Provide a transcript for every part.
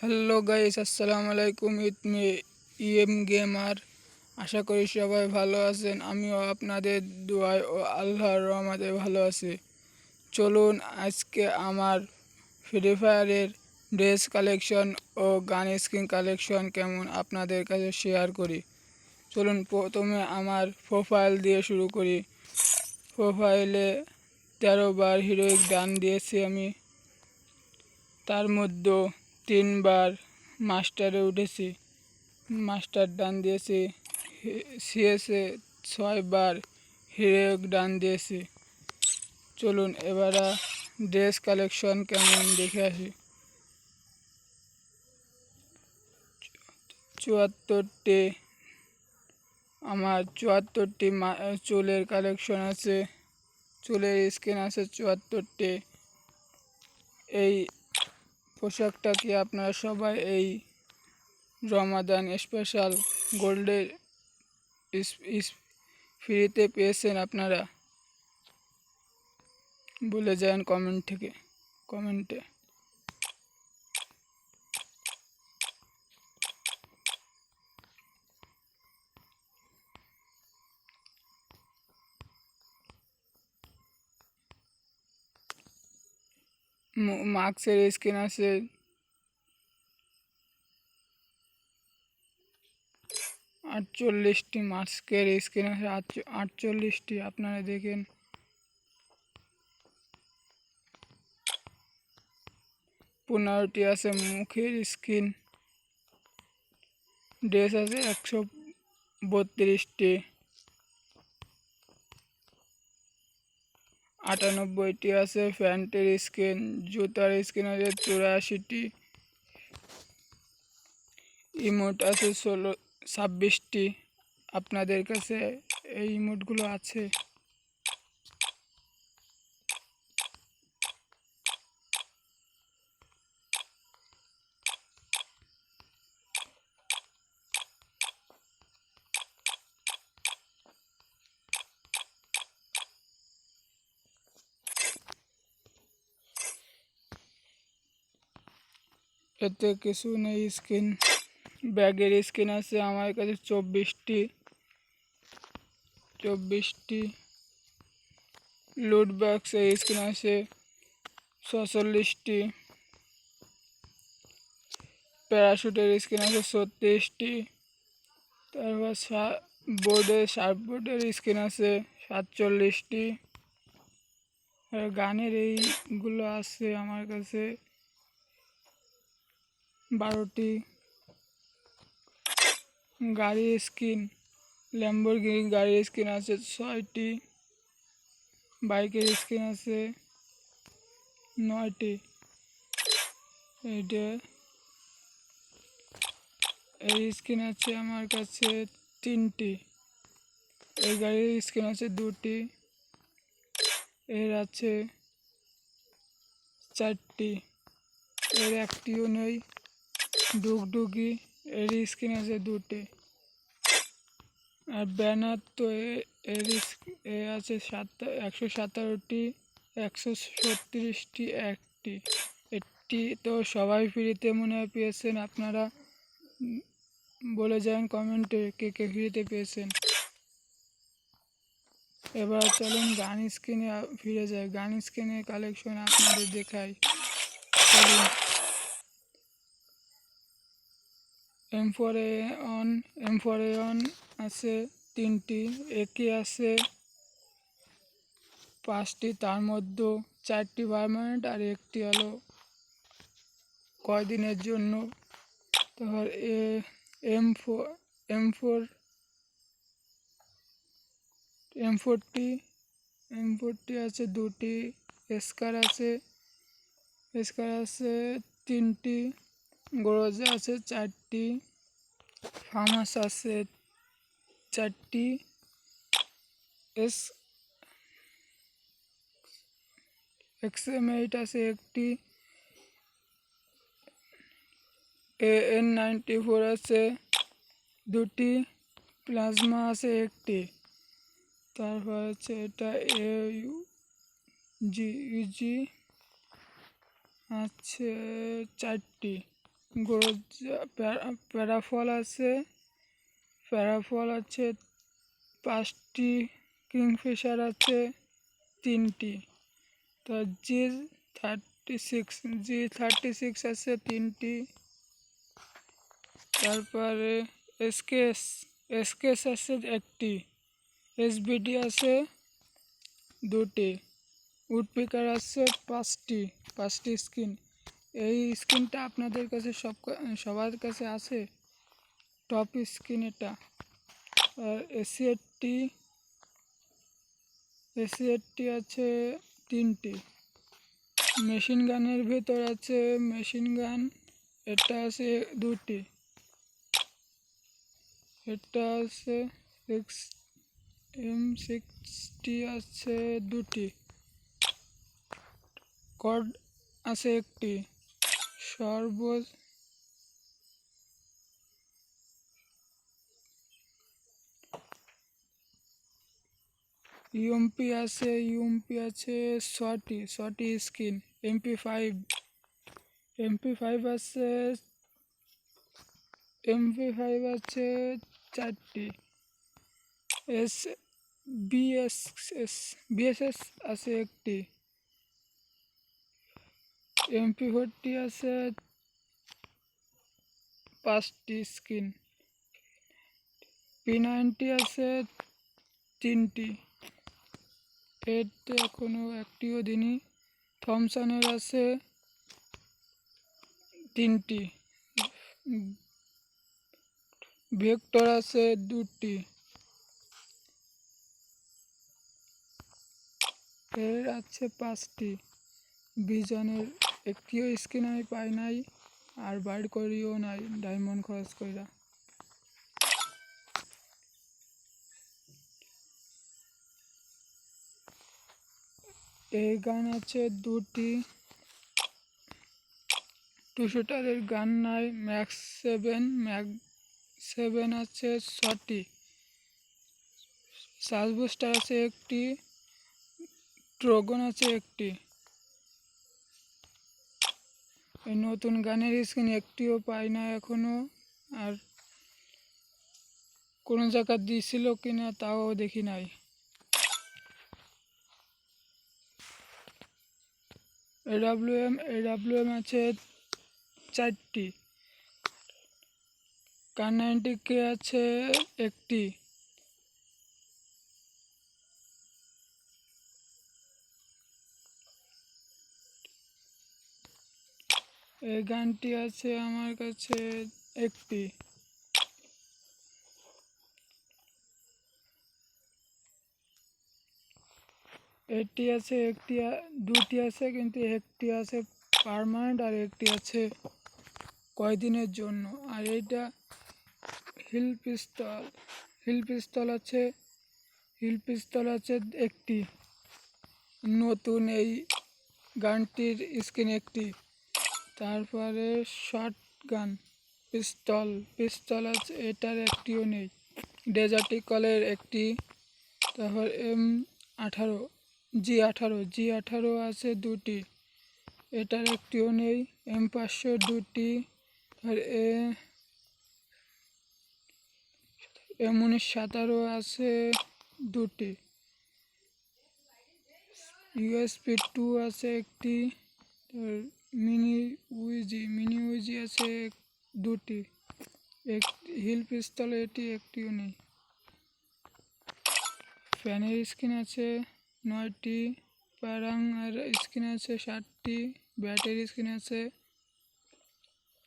Hello guys আসসালামু আলাইকুম it me EM gamer আশা করি সবাই ভালো আছেন। আমিও আপনাদের দোয়ায় ও আল্লাহর রহমতে ভালো আছি। চলুন আজকে আমার ফ্রি ফায়ারের ড্রেস কালেকশন ও গান স্কিন কালেকশন কেমন আপনাদের কাছে শেয়ার করি। চলুন প্রথমে আমার প্রোফাইল দিয়ে শুরু করি। প্রোফাইলে তেরো বার হিরোইক ডান দিয়েছি আমি। তার মধ্যে তিনবার মাস্টারে উঠেছি। মাস্টার ডান দিয়েছি সিএসে ছয়বার হিরোইক ডান দিয়েছি। চলুন এবার ড্রেস কালেকশন কেমন দেখে আসি। চুয়াত্তরটি, আমার চুয়াত্তরটি চুলের কালেকশন আছে। চুলের স্কিন আছে চুয়াত্তরটি। এই পোশাকটা কি আপনারা সবাই এই রমাদান স্পেশাল গোল্ডের ফ্রিতে পেয়েছেন আপনারা। বলে যান কমেন্ট থেকে কমেন্টে মাস্কের স্কিন আছে আটচল্লিশটি মাস্কের স্ক্রিন আছে আটচল্লিশটি, আপনারা দেখেন। পনেরোটি আছে মুখের স্কিন। ড্রেস আছে একশো বত্রিশটি। আটানব্বইটি আছে, প্যান্টের স্ক্রিন জুতার স্ক্রিন আছে, চুরাশিটি। ইমোট আছে ষোলো, ছাব্বিশটি। আপনাদের কাছে এই ইমোটগুলো আছে? এতে কিছু নেই, স্কিন, ব্যাগের স্কিন আছে আমার কাছে চব্বিশটি। চব্বিশটি লুট বাক্সের স্কিন আছে, ছচল্লিশটি। প্যারাশুটের স্কিন আছে, ছত্রিশটি। তারপর বোর্ডে শার্প বোর্ডের স্কিন আছে, সাতচল্লিশটি। গানের এইগুলো আছে আমার কাছে। বারোটি গাড়ির স্কিন, ল্যাম্বরগিনি গাড়ির স্কিন আছে, ছয়টি বাইকের স্কিন আছে, নয়টি। এইটা, এই স্কিন আছে আমার কাছে তিনটি। এই গাড়ির স্কিন আছে দুটি। এর আছে চারটি। এর একটিও নেই। ডুগডুগি এর স্কিন আছে দুটি। আর ব্যানার তো এর এ আছে সাত একশো সতেরোটি, একশো ছত্রিশটি একটি। একটি তো সবাই ফ্রিতে মনে হয় পেয়েছেন। আপনারা বলে যান কমেন্টে কে কে ফ্রিতে পেয়েছেন। এবার চলুন গান স্ক্রিনে ফিরে যায় গান স্ক্রিনের কালেকশন আপনাদের দেখাই। চলুন। M four A one M four A one আছে, তিনটি একে আছে। পাঁচটি তার মধ্যে, চারটি পারমানেন্ট আর একটি হলো কয়দিনের জন্য। তারপর A M four M four M forty M forty আছে দুটি স্কার আছে স্কার আছে তিনটি। গরজা আছে চারটি ফার্মাস আছে চারটি, এস এক্সএম এইট আছে একটি এ এন নাইনটি ফোর আছে দুটি, প্লাজমা আছে একটি। তারপর হচ্ছে এটা এ ইউ জি জি আছে চারটি। প্যারা- প্যারাফল আছে। প্যারাফল আছে, পাঁচটি কিংফিশার আছে, তিনটি। তো G thirty six, G thirty six আছে, তিনটি। তারপরে এসকেস এসকেস আছে একটি। এসবিডি আছে দুটি। উডপিকার আছে পাঁচটি পাঁচটি স্কিন। এই স্কিনটা আপনাদের কাছে সব সবার কাছে আছে। টপ স্ক্রিন এটা। আর এসি এইটটি আছে তিনটি। মেশিন গানের ভেতর আছে মেশিন গান, এটা আছে দুটি। এটা আছে সিক্স, এম সিক্সটি আছে দুটি। কড আছে একটি। সর্ব ইউএমপি আছে ইউএমপি আছে ছটি ছটি skin, MP five MP five আছে, এমপি ফাইভ আছে চারটি। এস, বিএস, এস, বিএসএস আছে একটি। এমপি ফোরটি আছে পাঁচটি স্কিন পি নাইনটি আছে তিনটি। এতে এখনও একটিও দিনই থমসনের আছে তিনটি। ভেক্টর আছে দুটি। এর আছে পাঁচটি। বিজনের একটিও স্কিন আমি পাই নাই, আর বাইর করিও নাই ডায়মন্ড খরচ কইরা। এই গান আছে দুটি। টু শুটারের গান নাই ম্যাক্স সেভেন ম্যাক সেভেন আছে ছটি। সাজ বুস্টার আছে একটি ট্রগন আছে একটি এই নতুন গানের স্ক্রিন একটিও পাই না এখনও আর কোনো জায়গা দিছিল কিনা তাও দেখি নাই। এডাব্লিউএম এডাব্লিউএম আছে চারটি। কার নাইনটি কে আছে একটি। এই গানটি আছে আমার কাছে একটি। এটি আছে একটি, দুটি আছে কিন্তু একটি আছে পার্মানেন্ট আর একটি আছে কয়দিনের জন্য। আর এইটা হিল পিস্তল হিল পিস্তল আছে হিল পিস্তল আছে একটি। নতুন এই গানটির স্ক্রিন একটি। তারপরে শর্ট গান পিস্তল। পিস্তল আছে, এটার একটিও নেই। ডেজার্টিকলের একটি। তারপর এম আঠারো, জি আঠারো। জি আঠারো আছে দুটি। এটার একটিও নেই, এম পাঁচশো দুটি। আর এ, এম উনিশ সাতারো আছে দুটি। ইউএসপি টু আছে একটি। মিনি উইজি মিনি উইজি আছে দুটি। এক হিল পিস্তল এটি, একটিও নেই। ফ্যানের স্কিন আছে নয়টি, প্যারাং আর স্কিন আছে ষাটটি ব্যাটের স্কিন আছে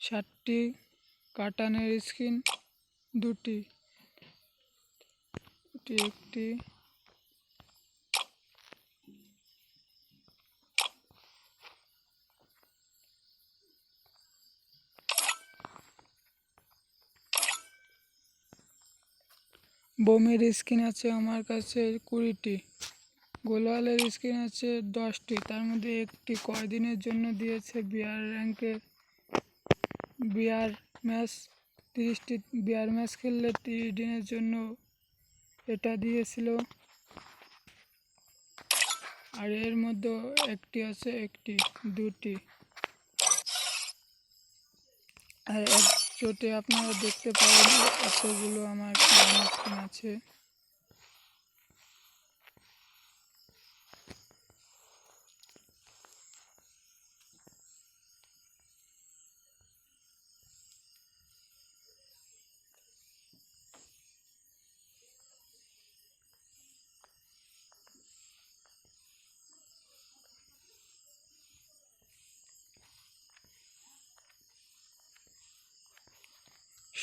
ষাটটি কাটানের স্কিন দুটি। একটি। বোমের স্কিন আছে আমার কাছে কুড়িটি। গোলওয়ালের স্কিন আছে দশটি। তার মধ্যে একটি কয়দিনের জন্য দিয়েছে বিয়ার র্যাঙ্কে। বিয়ার ম্যাচ তিরিশটি, বিয়ার ম্যাচ খেললে তিরিশ দিনের জন্য এটা দিয়েছিল। আর এর মধ্যে একটি আছে একটি, দুটি। আর চোটে আপনারা দেখতে পারেন এতগুলো আমার আছে।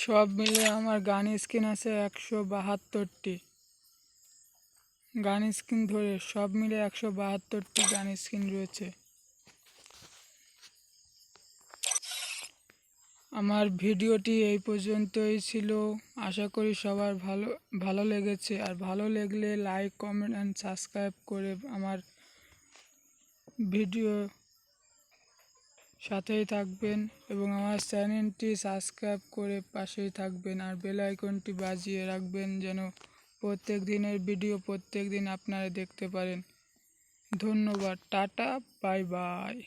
সব মিলে আমার গান স্ক্রিন আছে একশো বাহাত্তরটি। গান স্ক্রিন ধরে সব মিলে একশো বাহাত্তরটি গান স্ক্রিন রয়েছে। আমার ভিডিওটি এই পর্যন্তই ছিল। আশা করি সবার ভালো ভালো লেগেছে। আর ভালো লাগলে লাইক কমেন্ট অ্যান্ড সাবস্ক্রাইব করে আমার ভিডিও সাথেই থাকবেন এবং আমার চ্যানেলটি সাবস্ক্রাইব করে পাশেই থাকবেন আর বেল আইকনটি বাজিয়ে রাখবেন যেন প্রত্যেক দিনের ভিডিও প্রত্যেক দিন আপনারা দেখতে পারেন। ধন্যবাদ, টাটা, বাই বাই।